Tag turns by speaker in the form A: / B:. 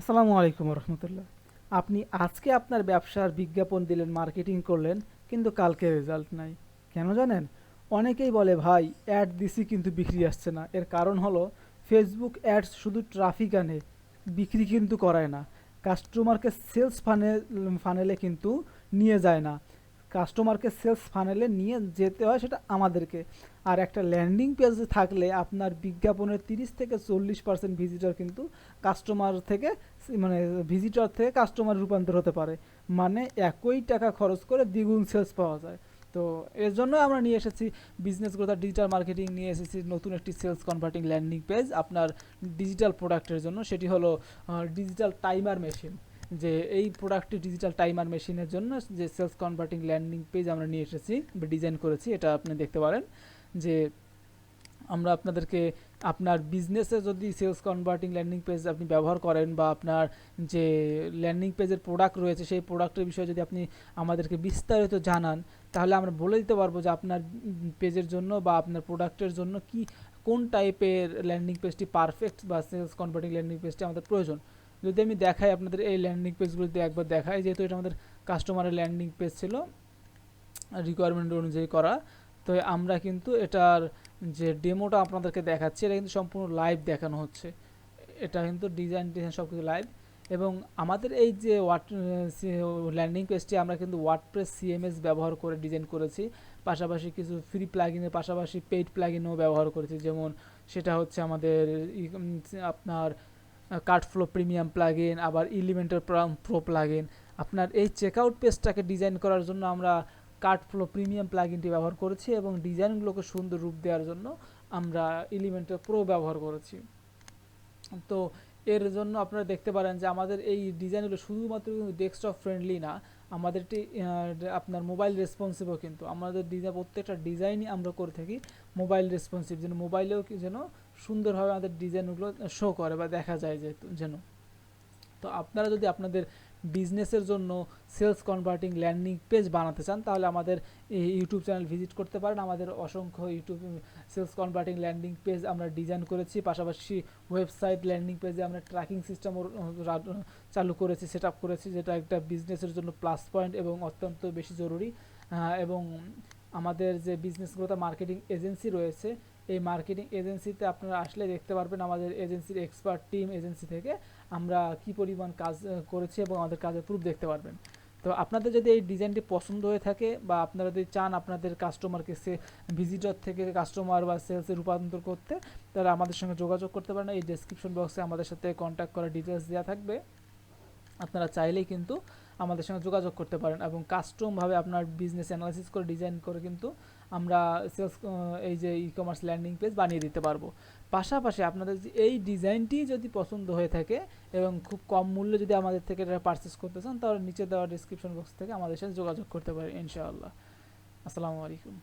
A: আসসালামু আলাইকুম রহমতুল্লাহ। আপনি আজকে আপনার ব্যবসার বিজ্ঞাপন দিলেন, মার্কেটিং করলেন, কিন্তু কালকে রেজাল্ট নাই। কেন জানেন? অনেকেই বলে, ভাই অ্যাড দিছি কিন্তু বিক্রি আসছে না। এর কারণ হলো ফেসবুক অ্যাডস শুধু ট্রাফিক আনে, বিক্রি কিন্তু করায় না। কাস্টমারকে সেলস ফানে ফানেলে কিন্তু নিয়ে যায় না। কাস্টমারকে সেলস ফানেলে নিয়ে যেতে হয় সেটা আমাদেরকে। আর একটা ল্যান্ডিং পেজ থাকলে আপনার বিজ্ঞাপনের তিরিশ থেকে চল্লিশ পার্সেন্ট ভিজিটর কিন্তু কাস্টমার থেকে মানে ভিজিটর থেকে কাস্টমার রূপান্তর হতে পারে। মানে একই টাকা খরচ করে দ্বিগুণ সেলস পাওয়া যায়। তো এর জন্য আমরা নিয়ে এসেছি বিজনেস গ্রোথ আর ডিজিটাল মার্কেটিং নিয়ে এসেছি নতুন একটি সেলস কনভার্টিং ল্যান্ডিং পেজ আপনার ডিজিটাল প্রোডাক্টের জন্য সেটি হলো ডিজিটাল টাইমার মেশিন যে এই প্রোডাক্টটি ডিজিটাল টাইমার মেশিনের জন্য যে সেলস কনভার্টিং ল্যান্ডিং পেজ আমরা নিয়ে এসেছি বা ডিজাইন করেছি, এটা আপনি দেখতে পারেন যে আমরা আপনাদেরকে আপনার বিজনেসে যদি সেলস কনভার্টিং ল্যান্ডিং পেজ আপনি ব্যবহার করেন বা আপনার যে ল্যান্ডিং পেজের প্রোডাক্ট রয়েছে, সেই প্রোডাক্টের বিষয়ে যদি আপনি আমাদেরকে বিস্তারিত জানান, তাহলে আমরা বলে দিতে পারব যে আপনার পেজের জন্য বা আপনার প্রোডাক্টের জন্য কি, কোন টাইপের ল্যান্ডিং পেজটি পারফেক্ট বা সেলস কনভার্টিং ল্যান্ডিং পেজটি আমাদের প্রয়োজন। যদি আমি দেখাই আপনাদের এই ল্যান্ডিং পেজগুলোতে একবার দেখাই, যেহেতু এটা আমাদের কাস্টমারের ল্যান্ডিং পেজ ছিল রিকোয়ারমেন্ট অনুযায়ী করা, তো আমরা কিন্তু এটার যে ডেমোটা আপনাদেরকে দেখাচ্ছি, এটা কিন্তু সম্পূর্ণ লাইভ দেখানো হচ্ছে। এটা কিন্তু ডিজাইন ডিজাইন সব কিছু লাইভ এবং আমাদের এই যে ওয়াট ল্যান্ডিং পেজটি আমরা কিন্তু ওয়ার্ডপ্রেস সিএমএস ব্যবহার করে ডিজাইন করেছি। পাশাপাশি কিছু ফ্রি প্লাগিনের পাশাপাশি পেইড প্লাগিনও ব্যবহার করেছি। যেমন সেটা হচ্ছে আমাদের আপনার কার্ডফ্লো প্রিমিয়াম প্লাগিন আবার ইলিমেন্টার প্রো প্লাগিন আপনার এই চেকআউট পেজটাকে ডিজাইন করার জন্য আমরা কার্ডফ্লো প্রিমিয়াম প্লাগিনটি ব্যবহার করেছি এবং ডিজাইনগুলোকে সুন্দর রূপ দেওয়ার জন্য আমরা এলিমেন্টার প্রো ব্যবহার করেছি। তো এর জন্য আপনারা দেখতে পারেন যে আমাদের এই ডিজাইনগুলো শুধুমাত্র ডেস্কটপ ফ্রেন্ডলি না, আমাদেরটি আপনার মোবাইল রেসপন্সিভও কিন্তু। আমাদের ডিজাইন প্রত্যেকটা ডিজাইনই আমরা করে থাকি মোবাইল রেসপন্সিভ যেন মোবাইলেও যেন সুন্দরভাবে আমাদের ডিজাইনগুলো শো করে বা দেখা যায় যে যেন। তো আপনারা যদি আপনাদের বিজনেসের জন্য সেলস কনভার্টিং ল্যান্ডিং পেজ বানাতে চান, তাহলে আমাদের এই ইউটিউব চ্যানেল ভিজিট করতে পারেন। আমাদের অসংখ্য YouTube sales converting landing page আমরা ডিজাইন করেছি। পাশাপাশি ওয়েবসাইট ল্যান্ডিং পেজে আমরা ট্র্যাকিং সিস্টেমও চালু করেছি সেট করেছি, যেটা একটা বিজনেসের জন্য প্লাস পয়েন্ট এবং অত্যন্ত বেশি জরুরি। এবং আমাদের যে বিজনেস গ্রোথ মার্কেটিং এজেন্সি রয়েছে এই মার্কেটিং এজেন্সিতে আপনারা আসলে দেখতে পারবেন আমাদের এজেন্সির এক্সপার্ট টিম এজেন্সি থেকে আমরা কি পরিমাণ কাজ করেছি এবং আমাদের কাজের প্রুফ দেখতে পারবেন। তো আপনাদের যদি এই ডিজাইনটি পছন্দ হয়ে থাকে বা আপনারা যদি চান আপনাদের কাস্টমারকে সে ভিজিটর থেকে কাস্টমার বা সেলসে রূপান্তর করতে, তাহলে আমাদের সঙ্গে যোগাযোগ করতে পারেন। এই ডেসক্রিপশন বক্সে আমাদের সাথে কন্ট্যাক্ট করার ডিটেলস দেওয়া থাকবে। আপনারা চাইলেই কিন্তু আমাদের সঙ্গে যোগাযোগ করতে পারেন এবং কাস্টমভাবে আপনার বিজনেস অ্যানালাইসিস করে ডিজাইন করে কিন্তু আমরা সেলস এই যে ই কমার্স ল্যান্ডিং পেজ বানিয়ে দিতে পারব। পাশাপাশি আপনাদের এই ডিজাইনটি যদি পছন্দ হয়ে থাকে এবং খুব কম মূল্যে যদি আমাদের থেকে এটা পারচেস করতে চান, তাহলে নিচে দেওয়া ডিসক্রিপশন বক্স থেকে আমাদের সাথে যোগাযোগ করতে পারেন ইনশাআল্লাহ। আসসালামু আলাইকুম।